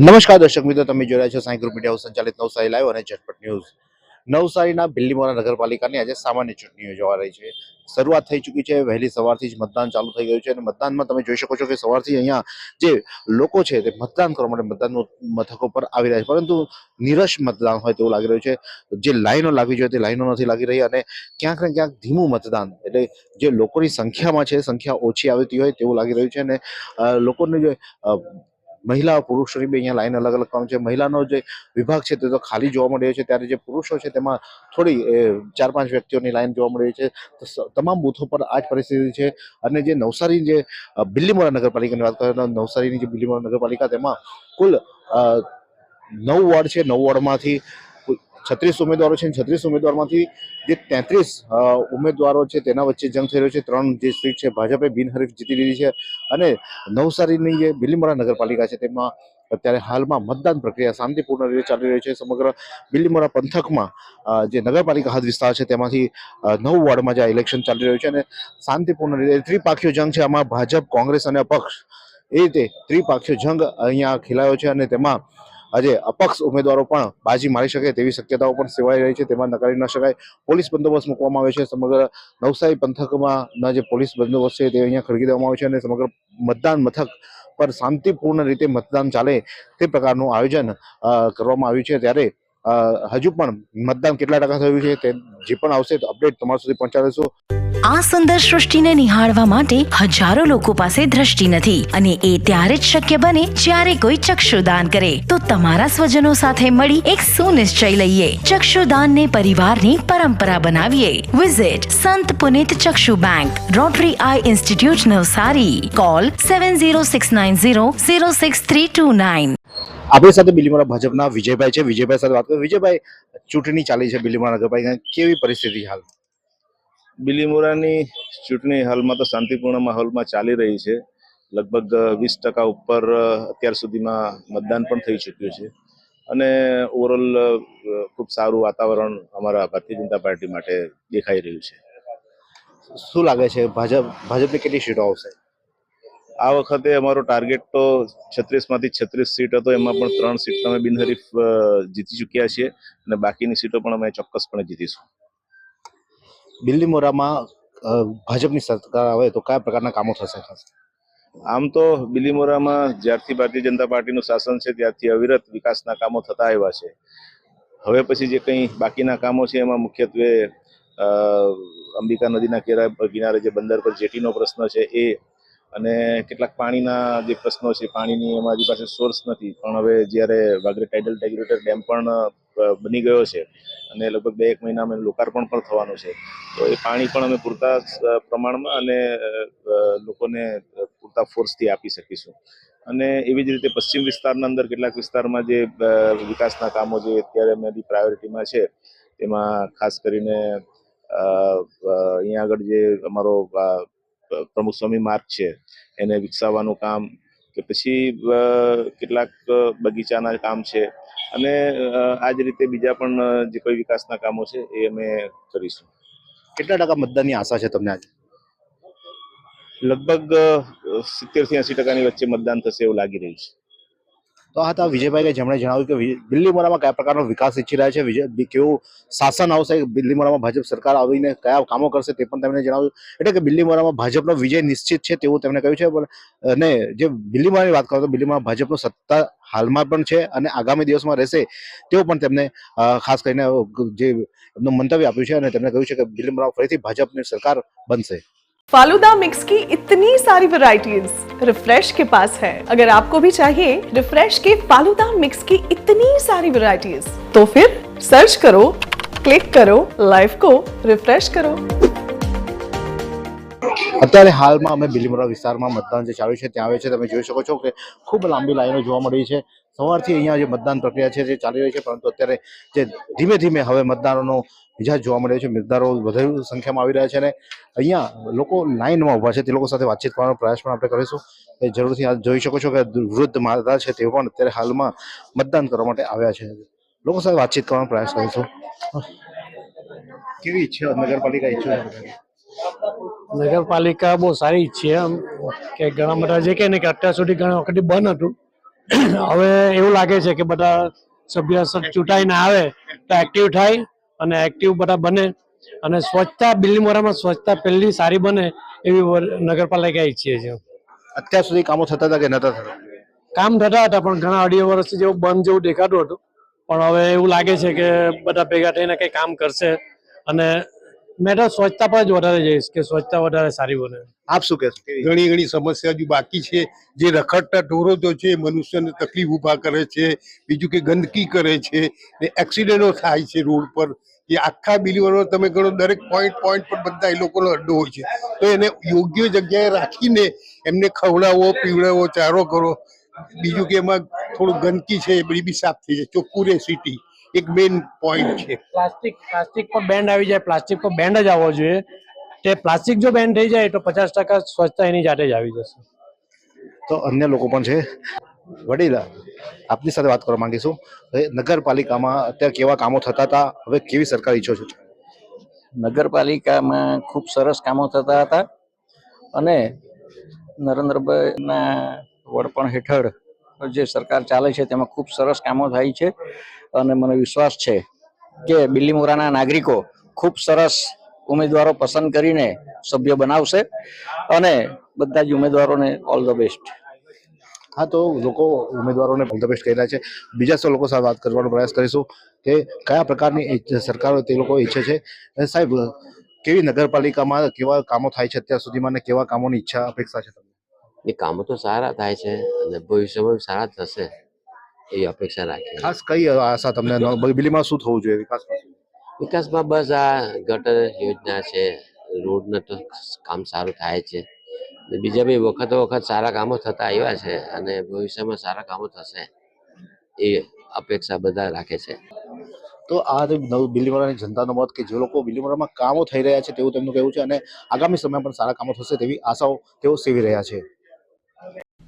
નમસ્કાર દર્શક મિત્રો, તમે જોઈ રહ્યા છો સાંઈ ગ્રુપ મીડિયા સંચાલિત નવસારી લાઈવ અને ઝટપટ ન્યૂઝ. નવસારીના બિલ્લીમોરા નગરપાલિકાની આજે સામાન્ય ચૂંટણીઓ જોવા રહી છે. શરૂઆત થઈ ચૂકી છે, વહેલી સવારથી જ મતદાન ચાલુ થઈ ગયું છે અને મતદાનમાં તમે જોઈ શકો છો કે સવારથી અહીંયા જે લોકો છે તે મતદાન કરવા માટે મતદાન મથકો પર આવી રહ્યા છે. પરંતુ નિરશ મતદાન હોય તેવું લાગી રહ્યું છે. જે લાઈનો લાગવી જોઈએ તે લાઈનો નથી લાગી રહી અને ક્યાંક ને ક્યાંક ધીમું મતદાન એટલે જે લોકોની સંખ્યામાં છે, સંખ્યા ઓછી આવતી હોય તેવું લાગી રહ્યું છે અને લોકોને જે મહિલા પુરુષોની બી અહીંયા લાઈન અલગ અલગ કામ છે. મહિલાનો જે વિભાગ છે તે તો ખાલી જોવા મળ્યો છે. ત્યારે જે પુરુષો છે તેમાં થોડી ચાર પાંચ વ્યક્તિઓની લાઈન જોવા મળી છે. તમામ બૂથો પર આ જ પરિસ્થિતિ છે. અને જે નવસારી જે બિલ્લીમોરા નગરપાલિકાની વાત કરીએ તો નવસારીની જે બિલ્લીમોરા નગરપાલિકા તેમાં કુલ નવ વોર્ડ છે. નવ વોર્ડમાંથી છત્રીસ ઉમેદવારો છે. છત્રીસ ઉમેદવારમાંથી જે તેત્રીસ ઉમેદવારો છે તેના વચ્ચે જંગ થઈ રહ્યો છે. ત્રણ જે સીટ છે, ભાજપે બિનહરીફ જીતી લીધી છે. અને નવસારીની જે બિલીમરા નગરપાલિકા છે, તેમાં અત્યારે હાલમાં મતદાન પ્રક્રિયા શાંતિપૂર્ણ રીતે ચાલી રહી છે. સમગ્ર બિલીમોરા પંથકમાં જે નગરપાલિકા હદ વિસ્તાર છે, તેમાંથી નવ વોર્ડમાં જે ઇલેક્શન ચાલી રહ્યું છે અને શાંતિપૂર્ણ રીતે ત્રિપાખીયો જંગ છે. આમાં ભાજપ, કોંગ્રેસ અને અપક્ષ એ રીતે ત્રિપાખીયો જંગ અહીંયા ખેલાયો છે અને તેમાં આજે અપક્ષ ઉમેદવારો પણ બાજી મારી શકે તેવી શક્યતાઓ પણ સેવાઈ રહી છે, તેમાં નકારી ન શકાય. પોલીસ બંદોબસ્ત મૂકવામાં આવે છે, સમગ્ર નવસારી પંથકમાં જે પોલીસ બંદોબસ્ત છે તે અહીંયા ખડકી દેવામાં આવે છે અને સમગ્ર મતદાન મથક પર શાંતિપૂર્ણ રીતે મતદાન ચાલે તે પ્રકારનું આયોજન કરવામાં આવ્યું છે. ત્યારે હજુ પણ મતદાન કેટલા ટકા થયું છે તે જે પણ આવશે અપડેટ તમારા સુધી પહોંચાડીશું. આ સુંદર સૃષ્ટિને નિહાળવા માટે હજારો લોકો પાસે દ્રષ્ટિ નથી અને એ ત્યારે જ શક્ય બને જ્યારે કોઈ ચક્ષુદાન કરે. તો તમારા સ્વજનો સાથે મળી એક સુનિશ્ચય લઈએ. ચક્ષુદાનને પરિવારની પરંપરા બનાવીએ. Visit Sant Punit Chakshu bank rotary eye institute Navsari. Call seven zero six nine zero zero six three two nine આપણી સાથે બિલીમોરા ભાજપના વિજયભાઈ છે. વિજયભાઈ સાથે વાત કરો. વિજયભાઈ, ચૂંટણી ચાલી છે બિલીમોરા નગરપાલિકા કેવી પરિસ્થિતિ હાલ? બિલીમોરાની ચૂંટણી હાલમાં તો શાંતિપૂર્ણ માહોલમાં ચાલી રહી છે. લગભગ વીસ ટકા ઉપર અત્યાર સુધીમાં મતદાન પણ થઈ ચૂક્યું છે. અને ઓવરઓલ ખૂબ સારું વાતાવરણ અમારા ભારતીય જનતા પાર્ટી માટે દેખાઈ રહ્યું છે. શું લાગે છે ભાજપ ભાજપની કેટલી સીટો આવશે? આ વખતે અમારો ટાર્ગેટ તો છત્રીસમાંથી છત્રીસ સીટ હતો એમાં પણ ત્રણ સીટ અમે બિનહરીફ જીતી ચૂક્યા છીએ. અને બાકીની સીટો પણ અમે ચોક્કસપણે જીતીશું. બિલ્લીમોરામાં ભાજપની સરકાર આવે તો કયા પ્રકારના કામો થશે? આમ તો બિલીમોરામાં જ્યારથી ભારતીય જનતા પાર્ટીનું શાસન છે, ત્યારથી અવિરત વિકાસના કામો થતા આવ્યા છે. હવે પછી જે કંઈ બાકીના કામો છે, એમાં મુખ્યત્વે અંબિકા નદીના કેરા કિનારે જે બંદર પર જેટીનો પ્રશ્ન છે, એ અને કેટલાક પાણીના જે પ્રશ્નો છે, પાણીની અમારી પાસે સોર્સ નથી. પણ હવે જ્યારે વાગરે ટાઇડલ રેગ્યુલેટર ડેમ પણ બની ગયો છે. અને લગભગ બે એક મહિનામાં લોકાર્પણ પણ થવાનું છે. તો એ પાણી પણ અમે પૂરતા પ્રમાણમાં અને લોકોને પૂરતા ફોર્સથી આપી શકીશું. અને એવી જ રીતે પશ્ચિમ વિસ્તારના અંદર કેટલાક વિસ્તારમાં જે વિકાસના કામો જે અત્યારે મેં પ્રાયોરિટીમાં છે, તેમાં ખાસ કરીને અહીંયા આગળ જે અમારો પ્રમુખ સ્વામી માર્ગ છે, એને વિકસાવવાનું કામ કે પછી કેટલાક બગીચાના કામ છે અને આ જ રીતે બીજા પણ જે કોઈ વિકાસના કામો છે એ અમે કરીશું. કેટલા ટકા મતદાનની આશા છે તમને આજે? લગભગ સિત્તેરથી એસી ટકાની વચ્ચે મતદાન થશે એવું લાગી રહ્યું છે. તો આ હતા વિજયભાઈ કે જેમણે જણાવ્યું કે બિલ્લીમોરામાં કયા પ્રકારનો વિકાસ ઈચ્છી રહ્યા છે, વિજય કેવું શાસન આવશે બિલ્લીમોરામાં ભાજપ સરકાર આવીને કયા કામો કરશે તે પણ તેમણે જણાવ્યું. એટલે કે બિલ્લીમોરામાં ભાજપનો વિજય નિશ્ચિત છે તેવું તેમણે કહ્યું છે, પણ અને જે બિલ્લીમોરાની વાત કરો તો બિલ્લીમોરા ભાજપનો સત્તા હાલમાં પણ છે અને આગામી દિવસમાં રહેશે તેવું પણ તેમને ખાસ કરીને જે એમનું મંતવ્ય આપ્યું છે અને તેમણે કહ્યું છે કે બિલ્લીમોરા ફરીથી ભાજપની સરકાર બનશે. फालूदा मिक्स की इतनी सारी वैरायटीज रिफ्रेश के पास है अगर आपको भी चाहिए रिफ्रेश के फालूदा मिक्स की इतनी सारी वैरायटीज तो फिर सर्च करो क्लिक करो लाइफ को रिफ्रेश करो અત્યારે હાલમાં અમે બિલીમોરા વિસ્તારમાં મતદાન જે ચાલુ છે ત્યાં આવે છે તમે જોઈ શકો છો કે ખૂબ લાંબી લાઈનો જોવા મળી છે સવારથી અહીંયા જે મતદાન પ્રક્રિયા છે જે ચાલી રહી છે પરંતુ અત્યારે જે ધીમે ધીમે હવે મતદારોનો મિજાજ જોવા મળ્યો છે. મતદારો વધુ સંખ્યામાં આવી રહ્યા છે અને અહીંયા લોકો લાઇનમાં ઊભા છે. તે લોકો સાથે વાતચીત કરવાનો પ્રયાસ પણ આપણે કરીશું. એ જરૂરથી આ જોઈ શકો છો કે વૃદ્ધ માતા છે તેઓ પણ અત્યારે હાલમાં મતદાન કરવા માટે આવ્યા છે. લોકો સાથે વાતચીત કરવાનો પ્રયાસ કરીશું. કેવી ઈચ્છે નગરપાલિકા ઈચ્છા નગરપાલિકા બહુ સારી છે એમ કે ઘણા બધા જે કહે ને કે અત્યાર સુધી ઘણા વખત બંધ હતું. હવે એવું લાગે છે કે બધા સભ્ય ચૂંટાઈને આવે તો એક્ટિવ થાય. અને એક્ટિવ બધા બને અને સ્વચ્છતા બિલ્લીમોરામાં સ્વચ્છતા પહેલી સારી બને એવી નગરપાલિકા ઈચ્છીએ છીએ. અત્યાર સુધી કામો થતા હતા કે નતા થતા? કામ થતા હતા પણ ઘણા અઢી વર્ષથી જેવું બંધ જેવું દેખાતું હતું. પણ હવે એવું લાગે છે કે બધા ભેગા થઈને કંઈ કામ કરશે અને મેં તો સ્વચ્છતા પર જ વધારે જઈશ કે સ્વચ્છતા વધારે સારી બને. આપ શું કહેશો? ઘણી ઘણી સમસ્યા હજુ બાકી છે. જે રખડતા ઢોરો તો છે મનુષ્યને તકલીફ ઊભા કરે છે બીજું કે ગંદકી કરે છે ને એક્સિડન્ટો થાય છે રોડ પર. એ આખા બિલીવરો તમે ગણો દરેક પોઈન્ટ પોઈન્ટ પર બધા એ લોકોનો અડ્ડો હોય છે. તો એને યોગ્ય જગ્યાએ રાખીને એમને ખવડાવો પીવડાવો ચારો કરો. બીજું કે એમાં થોડું ગંદકી છે એ બધી બી સાફ થઈ જાય. ચોખ્ખું રહે સિટી એક મેઇન પોઈન્ટ છે. પ્લાસ્ટિક પ્લાસ્ટિક પર બેન્ડ આવી જાય પ્લાસ્ટિક પર બેન્ડ જ આવવો જોઈએ. તે પ્લાસ્ટિક જો બેન્ડ થઈ જાય તો પચાસ ટકા સ્વચ્છતા એની જાતે જ આવી જશે. તો અન્ય લોકો પણ છે. વડીલા આપની સાથે વાત કરવા માંગીશું. હવે નગરપાલિકામાં અત્યારે કેવા કામો થતા હતા? હવે કેવી સરકાર ઈચ્છો છો? નગરપાલિકામાં ખૂબ સરસ કામો થતા હતા. અને નરેન્દ્રભાઈના વડપણ હેઠળ જે સરકાર ચાલે છે તેમાં ખૂબ સરસ કામો થાય છે અને મને વિશ્વાસ છે કે બિલીમોરાના નાગરિકો ખૂબ સરસ ઉમેદવારો પસંદ કરીને સભ્ય બનાવશે અને બધા જ ઉમેદવારોને ઓલ ધ બેસ્ટ હા, તો લોકો ઉમેદવારોને ઓલ ધ બેસ્ટ કહી છે. બીજા સૌ લોકો સાથે વાત કરવાનો પ્રયાસ કરીશું કે કયા પ્રકારની સરકારો તે લોકો ઈચ્છે છે. સાહેબ, કેવી નગરપાલિકામાં કેવા કામો થાય છે અત્યાર સુધીમાં અને કેવા કામોની ઈચ્છા, અપેક્ષા છે તમને? એ કામો તો સારા થાય છે અને ભવિષ્યમાં સારા થશે એવી અપેક્ષા રાખીએ. ખાસ કઈ આશા તમને? બિલીમાં શું થવું જોઈએ વિકાસમાં વિકાસમાં બસ આ ગટર યોજના છે રોડનું તો કામ સારું થાય છે. બીજા બી વખતો વખત સારા કામો થતા આવ્યા છે અને ભવિષ્યમાં સારા કામો થશે એ અપેક્ષા બધા રાખે છે. તો આ નવું નવ બિલીમોરાની જનતાનો મત કે જે લોકો બિલીમોરામાં કામો થઈ રહ્યા છે તેવું તેમનું કહેવું છે અને આગામી સમયમાં પણ સારા કામો થશે તેવી આશાઓ તેઓ સેવી રહ્યા છે.